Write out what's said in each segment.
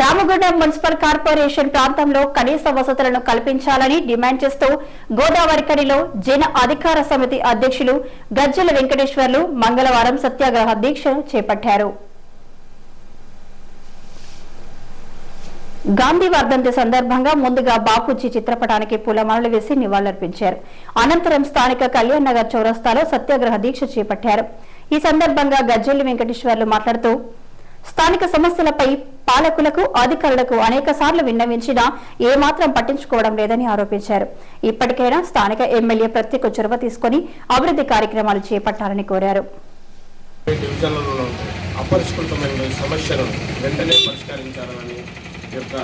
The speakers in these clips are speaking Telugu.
రామగుండం మున్సిపల్ కార్పొరేషన్ ప్రాంతంలో కనీస వసతులను కల్పించాలని డిమాండ్ చేస్తూ గోదావరికనిలో జన అధికార సమితి అధ్యక్షులు గజ్జల వెంకటేశ్వర్లు మంగళవారం సత్యాగ్రహ దీక్ష చేపట్టారు. గాంధీ వర్ధంతి సందర్భంగా ముందుగా బాపూజీ చిత్రపటానికి పూలమాలలు వేసి నివాళులర్పించారు. అనంతరం స్థానిక కళ్యాణ్ నగర్ చౌరస్తాలో సత్యాగ్రహ దీక్ష చేపట్టారు. ఈ సందర్భంగా గజ్జల్లి వెంకటేశ్వర్లు మాట్లాడుతూ స్థానిక సమస్యలపై పాలకులకు అధికారులకు అనేక సార్లు విన్నవించినా ఏమాత్రం పట్టించుకోవడం లేదని ఆరోపించారు. ఇప్పటికైనా స్థానిక ఎమ్మెల్యే ప్రత్యేక చొరవ తీసుకుని అభివృద్ధి కార్యక్రమాలు చేపట్టాలని కోరారు. అపరిష్కృతమైన వెంటనే పరిష్కరించాలని యొక్క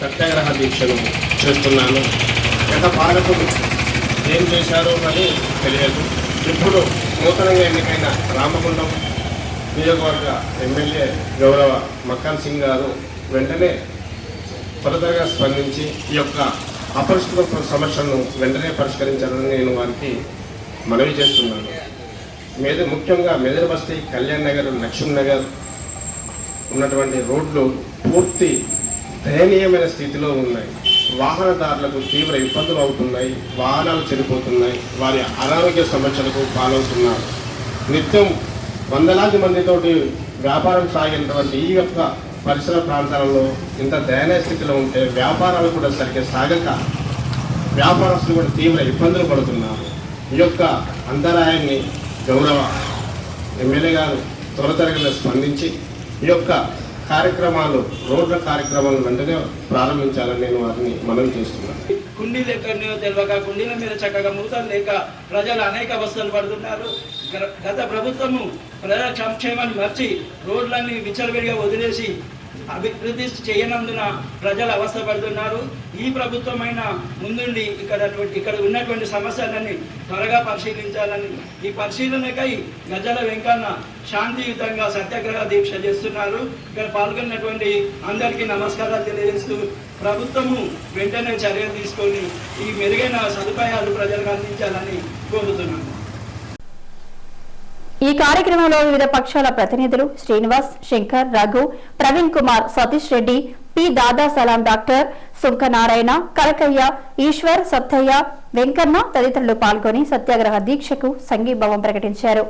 సత్యాగ్రహ దీక్షను చేస్తున్నాను. గత పాలకులు ఏం చేశారో అని తెలియదు. ఇప్పుడు నూతనంగా ఎన్నికైన రామగుండం నియోజకవర్గ ఎమ్మెల్యే గౌరవ మక్కాన్ సింగ్ గారు వెంటనే త్వరతగా స్పందించి ఈ యొక్క అపరిష్కృత సమస్యలను వెంటనే పరిష్కరించాలని నేను వారికి మనవి చేస్తున్నాను. మీద ముఖ్యంగా మెదర్ బస్తీ కళ్యాణ్ నగర్ లక్ష్మణ్ నగర్ ఉన్నటువంటి రోడ్లు పూర్తి దయనీయమైన స్థితిలో ఉన్నాయి. వాహనదారులకు తీవ్ర ఇబ్బందులు అవుతున్నాయి వాహనాలు చెడిపోతున్నాయి వారి అనారోగ్య సమస్యలకు పాలవుతున్నారు. నిత్యం వందలాది మందితోటి వ్యాపారం సాగినటువంటి ఈ యొక్క పరిసర ప్రాంతాలలో ఇంత దయనీయ స్థితిలో ఉంటే వ్యాపారాలు కూడా సరిగ్గా సాగక వ్యాపారస్తులు కూడా తీవ్ర ఇబ్బందులు పడుతున్నారు. ఈ యొక్క అంతరాయాన్ని గౌరవ ఎమ్మెల్యే గారు త్వరతరగా స్పందించి ఈ యొక్క కార్యక్రమాలు రోడ్ల కార్యక్రమాలు వెంటనే ప్రారంభించాలని నేను వారిని మనవి చేస్తున్నాను. కుండీలు ఎక్కడో తెలియక కుండీల మీద చక్కగా మూతలు లేక ప్రజలు అనేక అవస్థలు పడుతున్నారు. గత- గత ప్రభుత్వము ప్రజా సంక్షేమాన్ని మర్చి రోడ్లన్నీ విచ్చలవిడిగా వదిలేసి అభివృద్ధి చేయనందున ప్రజలు అవస్థపడుతున్నారు. ఈ ప్రభుత్వమైన ముందుండి ఇక్కడ ఇక్కడ ఉన్నటువంటి సమస్యలన్నీ త్వరగా పరిశీలించాలని ఈ పరిశీలనకై గజల వెంకన్న శాంతియుతంగా సత్యాగ్రహ దీక్ష చేస్తున్నారు. ఇక్కడ పాల్గొన్నటువంటి అందరికీ నమస్కారాలు తెలియజేస్తూ ప్రభుత్వము వెంటనే చర్యలు తీసుకొని ఈ మెరుగైన సదుపాయాలు ప్రజలకు అందించాలని కోరుతున్నాను. ఈ కార్యక్రమంలో వివిధ పక్షాల ప్రతినిధులు శ్రీనివాస్ శంకర్ రఘు ప్రవీణ్ కుమార్ సతీష్ రెడ్డి పి. దాదా సలాం డాక్టర్ సుంకనారాయణ కలకయ్య ఈశ్వర్ సత్తయ్య వెంకన్న తదితరులు పాల్గొని సత్యాగ్రహ దీక్షకు సంఘీభావం ప్రకటించారు.